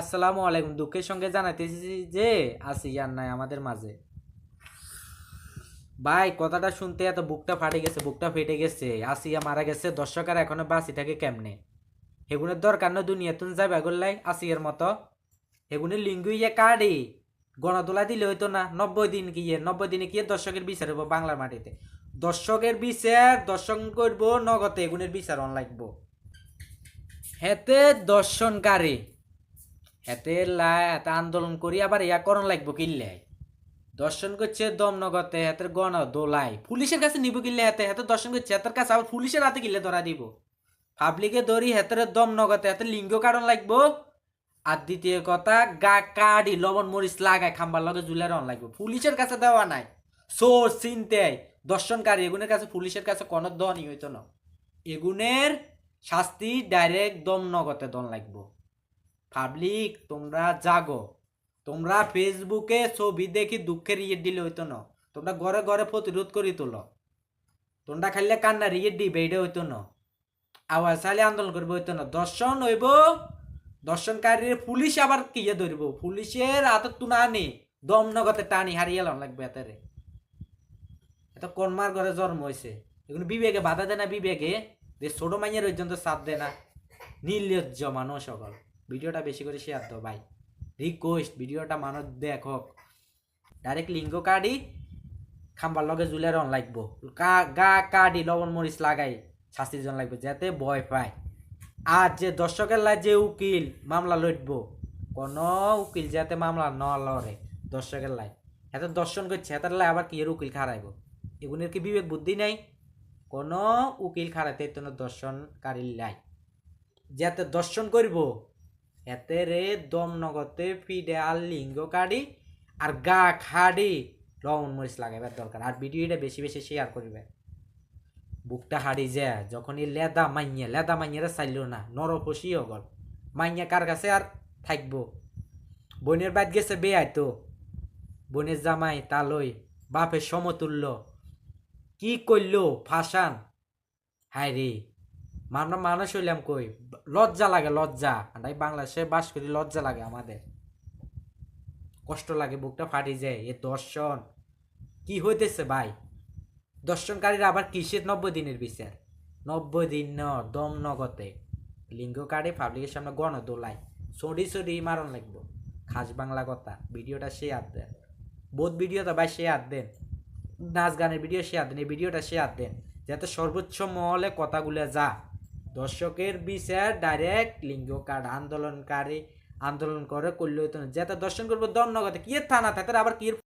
আসসালামু আলাইকুম। দুঃখের সঙ্গে জানাইতেছি যে আসি আর নাই আমাদের মাঝে। ভাই, কথাটা শুনতে এত বুকটা ফাটে গেছে, বুকটা ফেটে গেছে। আসিয়া মারা গেছে দর্শকের এখনও বাঁচি থাকে কেমনে? হেগুনের দরকার না দুনিয়া তুমি যাবে গোল্লাই আসিয়ার মতো। হেগুনের লিঙ্গু ইয়ে কাড়ি। গণতোলা দিলে হইতো না, নব্বই দিন ইয়ে নব্বই দিনে কি দর্শকের বিচার হব বাংলার মাটিতে? দর্শকের বিচার, দর্শন করব, নগদে এগুনের বিচার অন লাগবো হেতে দর্শনকারী হেতে লাই এত আন্দোলন করি, আবার ইয়া করণ লাগবো কিনলে। দর্শন করছে দমনগতে হাতের গণ দোলাই পুলিশের কাছে নিব কিনলে হাতে হাতে দর্শন করছে হাতের কাছে আবার পুলিশের হাতে কিনলে ধরা দিব। পাবলিকে ধরি হাতের দমনগতে হাতে লিঙ্গ কারণ লাগবো। আর দ্বিতীয় কথা, গা কাড়ি, লবণ, মরিচ লাগায়, খাম্বার লগে জুলে রন লাগবে। পুলিশের কাছে দেওয়া নাই। সোর চিনতে দর্শনকারী, এগুনের কাছে, পুলিশের কাছে কোনো দনই হইতো না। এগুনের শাস্তি ডাইরেক্ট দম নগতে দন লাগবো। পাবলিক তোমরা জাগো। তোমরা ফেসবুকে ছবি দেখি দুঃখের ইয়ে দিলে হইতো না। তোমরা ঘরে ঘরে প্রতিরোধ করি তোলো। তোমরা খাইলে কান্না ইয়ে দিবে, এটা হইতো না। আওয়াজ চাইলে আন্দোলন করবে, হইতো না। দর্শন হইব। দর্শনকারীর পুলিশ আবার কিয়ে ধরব? পুলিশের হাতে তুনা আনি দম নগতে টানি, হারিয়ে লন লাগবে এতারে। এত কনমার ঘরে জন্ম হয়েছে এগুলো বিবেকে বাধা দেয় না বিবেকে। যে ছোট মাইয়ের পর্যন্ত সাথ দেয় না। নির্লজ্জ মানুষ সকল ভিডিওটা বেশি করে শেয়ার দাও ভাই রিকোয়েস্ট ভিডিওটা মানুষ দেখো ডাইরেক্ট লিঙ্গ কার্ডই খাম্বার লগে জুলে রন লাগবো। গা কার্ডি লবণ মরিচ লাগাই, শাস্তির জন লাগবে, যাতে ভয় পায়। আর যে দর্শকের লাই যে উকিল, মামলা লড়ব কোন উকিল যাতে মামলা ন লড়ে দর্শকের লাই এত দর্শন করছে, এত লাই আবার কি উকিল খারাইব এগুনের কি বিবেক বুদ্ধি নাই? কোন উকিল খারাইতে তো দর্শনকারীর লাই যাতে দর্শন করব এতে রে দম নগতে ফিডে আর লিঙ্গ কাড়ি আর গা খাড়ি। লবণ মরিচ লাগাইবার দরকার। আর ভিডিওটা বেশি বেশি শেয়ার করবে। বুকটা হারি যে যখন এই লেদা মাইয়া, লেদা মাইয়ারা চাইল না নরপসি হগল মাইয়া কার কাছে আর থাকব? বোনের বাদ গেছে বেয়াই তো বোনের জামাই, তালই, বাপের সমতুল্য। কি করল ফাঁসান? হায় রে আমরা মানুষ হইলাম কই? লজ্জা লাগে, লজ্জা। আমরা বাংলাদেশে বাস করি, লজ্জা লাগে আমাদের। কষ্ট লাগে, বুকটা ফাটি যায়। এ দর্শন। কি হইতেছে ভাই? দর্শনকারীরা আবার কিসের নব্বই দিনের বিচার? নব্বই দিন ন, দম নগতে লিঙ্গ কার্ডে পাবলিকের সামনে গণ দোলাই সরি সরি মারণ লাগবো। খাস বাংলা কথা, ভিডিওটা শেয়ার দেন। বোধ ভিডিওটা ভাই শেয়ার দেন। নাচ গানের ভিডিও শেয়ার দেন, এই ভিডিওটা শেয়ার দেন। যাতে সর্বোচ্চ মহলে কথাগুলো যা। দর্শকের বিচার ডাইরেক্ট লিঙ্গ কার্ড, আন্দোলনকারী, আন্দোলন করে করলে যেটা দর্শন করব দম নগতে কি থানা থাকে আবার কি